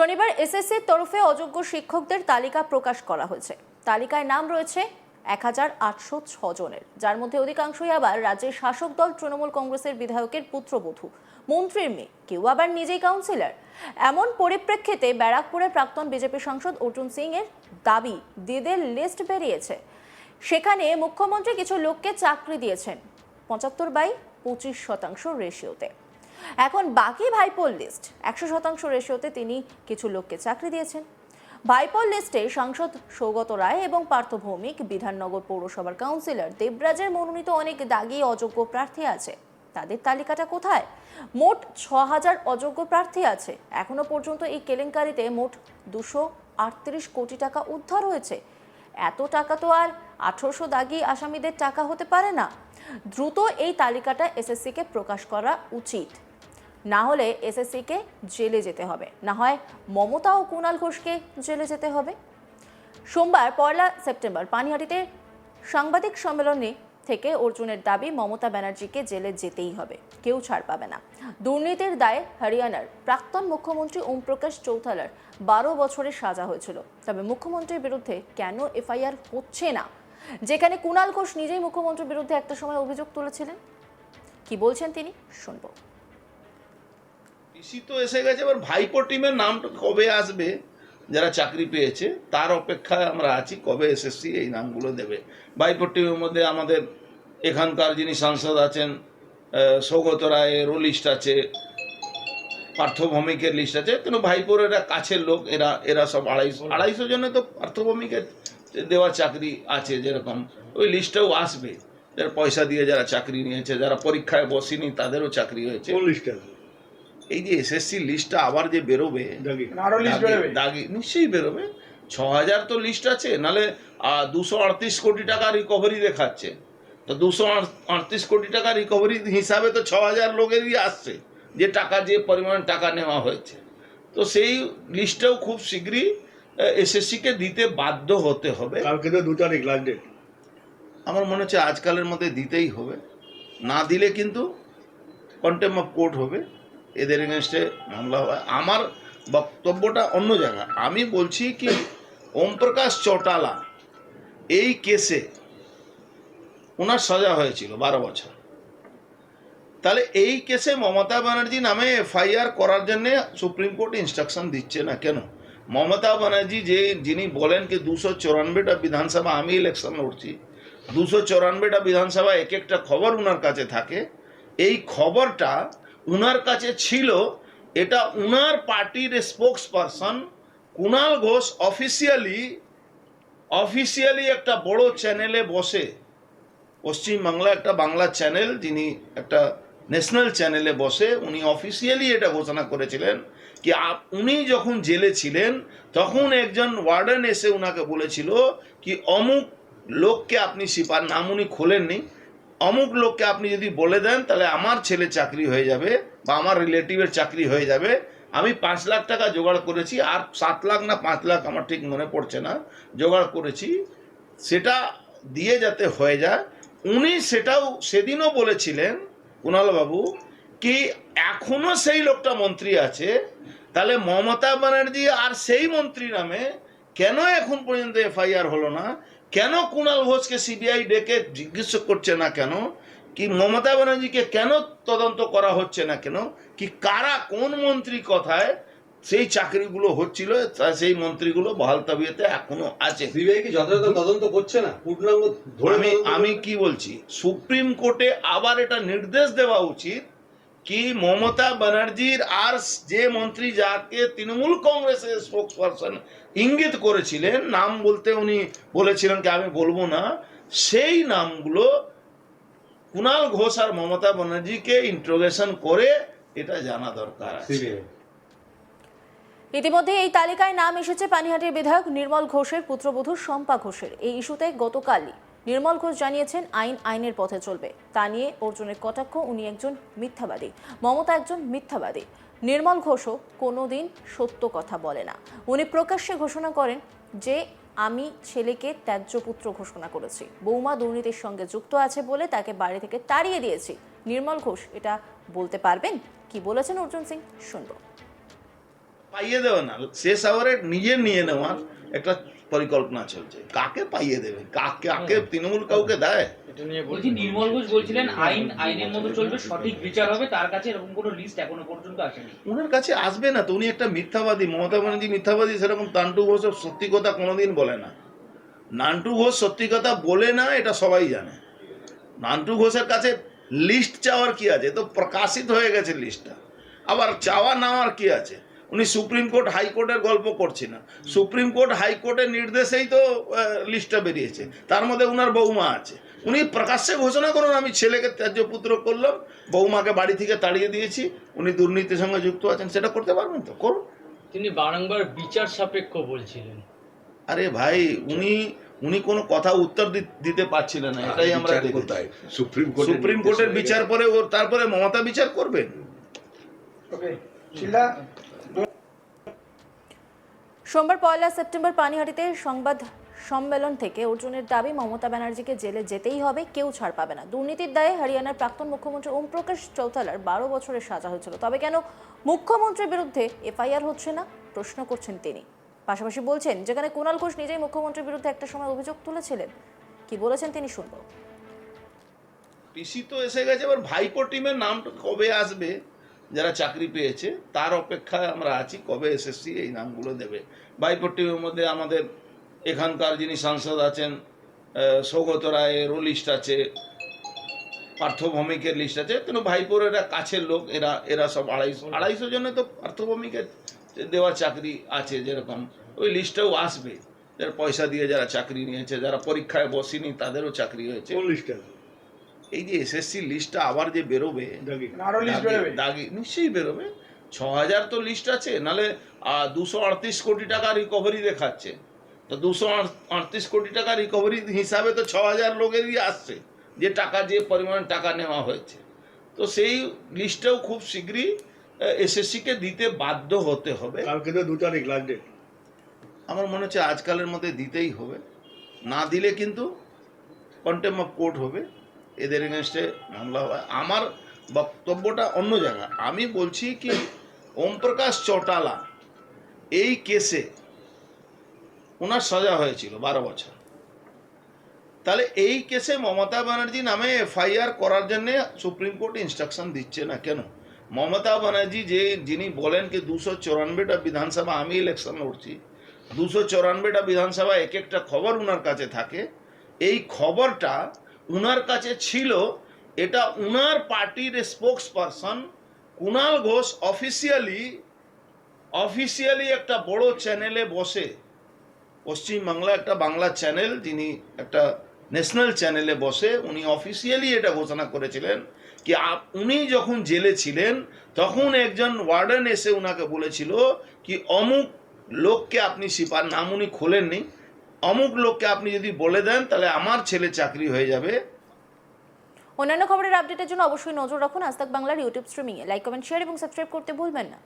শনিবার এসএসসির তরফে অযোগ্য শিক্ষকদের তালিকা প্রকাশ করা হয়েছে। তালিকায় নাম রয়েছে এক হাজার আটশো জনের, যার মধ্যে অধিকাংশই আবার রাজ্যের শাসক দল তৃণমূল কংগ্রেসের বিধায়কের পুত্রবধূ। মন্ত্রীর মেয়ে, কেউ আবার নিজেই কাউন্সিলর এমন পরিপ্রেক্ষিতে ব্যারাকপুরের প্রাক্তন বিজেপি সাংসদ অর্জুন সিং এর দাবি দিদের লিস্ট বেরিয়েছে। সেখানে মুখ্যমন্ত্রী কিছু লোককে চাকরি দিয়েছেন, পঁচাত্তর বাই পঁচিশ শতাংশ রেশিওতে এখন বাকি ভাইপোল লিস্ট, একশো শতাংশ রেশিওতে তিনি কিছু লোককে চাকরি দিয়েছেন। ভাইপোল লিস্টে সাংসদ সৌগত রায় এবং পার্থ ভৌমিক, বিধাননগর পৌরসভার কাউন্সিলর দেবরাজের মনোনীত অনেক দাগি অযোগ্য প্রার্থী আছে। তাদের তালিকাটা কোথায়? মোট ছ হাজার অযোগ্য প্রার্থী আছে। এখনও পর্যন্ত এই কেলেঙ্কারিতে মোট দুশো আটত্রিশ কোটি টাকা উদ্ধার হয়েছে। এত টাকা তো আর আঠারোশো দাগি আসামিদের টাকা হতে পারে না। দ্রুত এই তালিকাটা এসএসসিকে প্রকাশ করা উচিত। না হলে এসএসসিকে জেলে যেতে হবে। না হয় মমতা ও কুণাল ঘোষকে জেলে যেতে হবে। সোমবার পয়লা সেপ্টেম্বর পানিহাটিতে সাংবাদিক সম্মেলনে থেকে অর্জুনের দাবি মমতা ব্যানার্জিকে জেলে যেতেই হবে। কেউ ছাড় পাবে না। দুর্নীতির দায়ে হরিয়ানার প্রাক্তন মুখ্যমন্ত্রী ওমপ্রকাশ চৌথালার বারো বছরের সাজা হয়েছিল। তবে মুখ্যমন্ত্রীর বিরুদ্ধে কেন এফআইআর হচ্ছে না? যেখানে কুণাল ঘোষ নিজেই মুখ্যমন্ত্রীর বিরুদ্ধে একটা সময় অভিযোগ তুলেছিলেন? কি বলছেন তিনি? শুনব। পিসি তো এসে গেছে, এবার ভাইপো টিমের নামটা কবে আসবে, যারা চাকরি পেয়েছে, তার অপেক্ষায় আমরা আছি, কবে এসএসসি এই নামগুলো দেবে। ভাইপো টিমের মধ্যে আমাদের এখানকার যিনি সাংসদ আছেন সৌগত রায়েরও লিস্ট আছে, পার্থভৌমিকের লিস্ট আছে, কিন্তু ভাইপোর এরা কাছের লোক, এরা এরা সব আড়াইশো আড়াইশো জনে তো পার্থ ভৌমিকের দেওয়া চাকরি আছে যেরকম, ওই লিস্টেও আসবে। যারা পয়সা দিয়ে যারা চাকরি নিয়েছে, যারা পরীক্ষায় বসেনি, তাদেরও চাকরি হয়েছে। লিস্টে এই যে এসএসসি লিস্টটা আবার যে বেরোবে দাগি। আরও লিস্ট বেরোবে। দাগি নিশ্চয়ই বেরোবে। ছ হাজার তো লিস্ট আছে নালে দুশো আটত্রিশ কোটি টাকা রিকভারি দেখাচ্ছে। তো দুশো আটত্রিশ কোটি টাকা রিকভারি হিসাবে তো ছ হাজার লোকেরই আসছে যে টাকা যে পরিমাণ টাকা নেওয়া হয়েছে। তো সেই লিস্টটাও খুব শীঘ্রই এসএসসিকে দিতে বাধ্য হতে হবে। কালকে তো দু তারিখ লাস্ট ডেট আমার মনে হচ্ছে আজকালের মধ্যে দিতেই হবে। না দিলে কিন্তু কন্টেম অফ কোর্ট হবে। এদের এগেনস্টে মামলা হবে আমার বক্তব্যটা অন্য জায়গায় আমি বলছি কি, ওমপ্রকাশ চৌটালা এই কেসে ওনার সাজা হয়েছিল বারো বছর। তাহলে এই কেসে মমতা ব্যানার্জি নামে এফআইআর করার জন্যে সুপ্রিম কোর্ট ইনস্ট্রাকশন দিচ্ছে না কেন? মমতা ব্যানার্জি যে যিনি বলেন কি দুশো চৌরানব্বইটা বিধানসভা, আমি ইলেকশন লড়ছি, দুশো চৌরানব্বইটা বিধানসভা এক একটা খবর উনার কাছে থাকে। এই খবরটা উনার কাছে ছিল, এটা উনার পার্টির spokesperson Kunal Ghosh officially officially একটা বড় চ্যানেলে বসে। পশ্চিমবাংলা একটা বাংলা চ্যানেল যিনি একটা ন্যাশনাল চ্যানেলে বসে, উনি অফিসিয়ালি এটা ঘোষণা করেছিলেন কি উনি যখন জেলে ছিলেন, তখন একজন ওয়ার্ডেন এসে উনাকে বলেছিল কি অমুক লোককে আপনি সিপার নাম উনি খোলেননি। অমুক লোককে আপনি যদি বলে দেন, তাহলে আমার ছেলে চাকরি হয়ে যাবে বা আমার রিলেটিভের চাকরি হয়ে যাবে। আমি পাঁচ লাখ টাকা জোগাড় করেছি, আর সাত লাখ না পাঁচ লাখ আমার ঠিক মনে পড়ছে না, জোগাড় করেছি। সেটা দিয়ে যাতে হয়ে যায়, উনি সেটাও সেদিনও বলেছিলেন কুণালবাবু কি এখনও সেই লোকটা মন্ত্রী আছে? তাহলে মমতা ব্যানার্জি আর সেই মন্ত্রী নামে কেন এখন পর্যন্ত এফআইআর হলো না? কেন কুণাল ঘোষকে সিবিআই ডেকে জিজ্ঞেস করছে না কেন? কি মমতা ব্যানার্জিকে কেন তদন্ত করা হচ্ছে না কেন? কি কারা কোন মন্ত্রী কথায় সেই চাকরিগুলো হচ্ছিল সেই মন্ত্রীগুলো বহাল তবিয়তে এখনও আছে। সিবিআই কি যথাযথ তদন্ত করছে না? পূর্ণাঙ্গ আমি আমি কি বলছি? সুপ্রিম কোর্টে আবার এটা নির্দেশ দেওয়া উচিত কি মমতা ব্যানার্জির আর যে মন্ত্রী যাকে তৃণমূল কংগ্রেসের স্পোক্স পারসন ইঙ্গিত করেছিলেন নাম বলতে উনি বলেছিলেন কি আমি বলব না সেই নামগুলো কুণাল ঘোষ আর মমতা ব্যানার্জিকে ইন্ট্রোগেশন করে এটা জানা দরকার আছে। ইতিমধ্যে এই তালিকায় নাম এসেছে পানিহাটির বিধায়ক নির্মল ঘোষের পুত্রবধূ শম্পা ঘোষের। এই ইস্যুতে গতকালই নির্মল ঘোষ জানিয়েছেন আইন আইনের পথে চলবে। তা নিয়ে অর্জুনের কটাক্ষ, উনি একজন মিথ্যাবাদী। মমতা একজন মিথ্যাবাদী। নির্মল ঘোষও কোনোদিন সত্য কথা বলে না। উনি প্রকাশ্যে ঘোষণা করেন যে, আমি ছেলেকে ত্যায্য পুত্র ঘোষণা করেছি। বৌমা দুর্নীতির সঙ্গে যুক্ত আছে বলে তাকে বাড়ি থেকে তাড়িয়ে দিয়েছি। নির্মল ঘোষ, এটা বলতে পারবেন? কি বলেছেন অর্জুন সিং? শুনব। পাইয়ে দেবে না। শেষ আওয়ারে নিজে নিয়ে নেওয়ার একটা পরিকল্পনা চলছে। কাকে পাইয়ে দেবে? কাকে কাকে তৃণমূল কাউকে দেয়? বলছি নির্মল ঘোষ বলছিলেন আইন আইনের মতো চলবে সঠিক বিচার হবে তার কাছে এরকম কোনো লিস্ট এখনও পর্যন্ত আসেনি। ওনার কাছে আসবে না তো উনি একটা মিথ্যাবাদী মমতা ব্যানার্জি মিথ্যাবাদী সেরকম তান্টু ঘোষ সত্যি কথা কোনোদিন বলে না। নান্টু ঘোষ সত্যি কথা বলে না এটা সবাই জানে। নান্টু ঘোষের কাছে লিস্ট চাওয়ার কি আছে? তো প্রকাশিত হয়ে গেছে লিস্টটা আবার চাওয়া নেওয়ার কি আছে? উনি সুপ্রিম কোর্ট হাইকোর্টের গল্প করছে না। সুপ্রিম কোর্ট হাইকোর্টের নির্দেশেই তো লিস্টটা বেরিয়েছে। তার মধ্যে উনার বৌমা আছে। উনি প্রকাশ্যে ঘোষণা করুন আমি ছেলেকে ত্যায্য পুত্র করলাম বৌমাকে বাড়ি থেকে তাড়িয়ে দিয়েছি উনি দুর্নীতির সঙ্গে যুক্ত আছেন সেটা করতে পারবেন তো? করুন। তিনি বারংবার বিচার সাপেক্ষ বলছিলেন। আরে ভাই উনি উনি কোনো কথা উত্তর দি- দিতে পারছিলেন না এটাই আমরা সুপ্রিম কোর্টের সুপ্রিম কোর্টের বিচার পরে ওর তারপরে মমতা বিচার করবেন? সোমবার পয়লা সেপ্টেম্বর পানিহাটিতে সংবাদ সম্মেলন থেকে অর্জুনের দাবি, মমতা ব্যানার্জিকে জেলে যেতেই হবে, কেউ ছাড় পাবে না। দুর্নীতির দায়ে হরিয়ানার প্রাক্তন মুখ্যমন্ত্রী ওম প্রকাশ চৌতালার বারো বছরের সাজা হয়েছিল। তবে কেন মুখ্যমন্ত্রীর বিরুদ্ধে এফআইআর হচ্ছে না? প্রশ্ন করছেন তিনি। পাশাপাশি বলছেন, যেখানে কুণাল ঘোষ নিজেই মুখ্যমন্ত্রীর বিরুদ্ধে একটা সময় অভিযোগ তুলেছিলেন। কি বলেছেন তিনি শুনব। পিসি তো এসে গেছে, এবার ভাইপো টিমের নামটা কবে আসবে? যারা চাকরি পেয়েছে, তার অপেক্ষায় আমরা আছি, কবে এসএসসি এই নামগুলো দেবে। ভাইপো টিমের মধ্যে আমাদের এখানকার যিনি সাংসদ আছেন সৌগত রায়েরও লিস্ট আছে, পার্থভৌমিকের লিস্ট আছে। কিন্তু ভাইপোর এরা কাছের লোক, এরা এরা সব আড়াইশো আড়াইশো জনে তো পার্থভৌমিকের দেওয়া চাকরি আছে যেরকম। ওই লিস্টেও আসবে। যারা পয়সা দিয়ে যারা চাকরি নিয়েছে, যারা পরীক্ষায় বসেনি, তাদেরও চাকরি হয়েছে। লিস্টে এই যে এসএসসি লিস্টটা আবার যে বেরোবে আরও লিস্ট বেরোবে? দাগি নিশ্চয়ই বেরোবে। ছ হাজার তো লিস্ট আছে নালে দুশো আটত্রিশ কোটি টাকা রিকভারি দেখাচ্ছে। তো দুশো আটত্রিশ কোটি টাকা রিকভারি হিসাবে তো ছ হাজার লোকেরই আসছে যে টাকা যে পরিমাণ টাকা নেওয়া হয়েছে। তো সেই লিস্টটাও খুব শীঘ্রই এসএসসিকে দিতে বাধ্য হতে হবে। কালকে তো দু তারিখ লাস্ট ডেট আমার মনে হচ্ছে আজকালের মধ্যে দিতেই হবে। না দিলে কিন্তু কন্টেম অফ কোর্ট হবে। এদের এগেনস্টে মামলা হবে আমার বক্তব্যটা অন্য জায়গা আমি বলছি কি ওম প্রকাশ চৌটালা এই কেসে ওনার সাজা হয়েছিল বারো বছর। তাহলে এই কেসে মমতা ব্যানার্জি নামে এফআইআর করার জন্য সুপ্রিম কোর্ট ইনস্ট্রাকশন দিচ্ছে না কেন? মমতা ব্যানার্জি যে, যিনি বলেন কি দুশো চৌরানব্বইটা বিধানসভা, আমি ইলেকশন লড়ছি, দুশো চৌরানব্বইটা বিধানসভা এক একটা খবর ওনার কাছে থাকে। এই খবরটা উনার কাছে ছিল, এটা উনার পার্টির spokesperson Kunal Ghosh officially officially একটা বড় চ্যানেলে বসে। পশ্চিমবাংলা একটা বাংলা চ্যানেল যিনি একটা ন্যাশনাল চ্যানেলে বসে, উনি অফিসিয়ালি এটা ঘোষণা করেছিলেন কি উনি যখন জেলে ছিলেন, তখন একজন ওয়ার্ডেন এসে উনাকে বলেছিল কি অমুক লোককে আপনি সিপার নাম উনি খোলেননি। অমুক লোককে আপনি যদি বলে দেন, তাহলে আমার ছেলে চাকরি হয়ে যাবে। অন্যান্য খবরের আপডেটের জন্য অবশ্যই নজর রাখুন আজ বাংলার ইউটিউব স্ট্রিমিংয়ে লাইক কমেন্ট শেয়ার এবং সাবস্ক্রাইব করতে ভুলবেন না।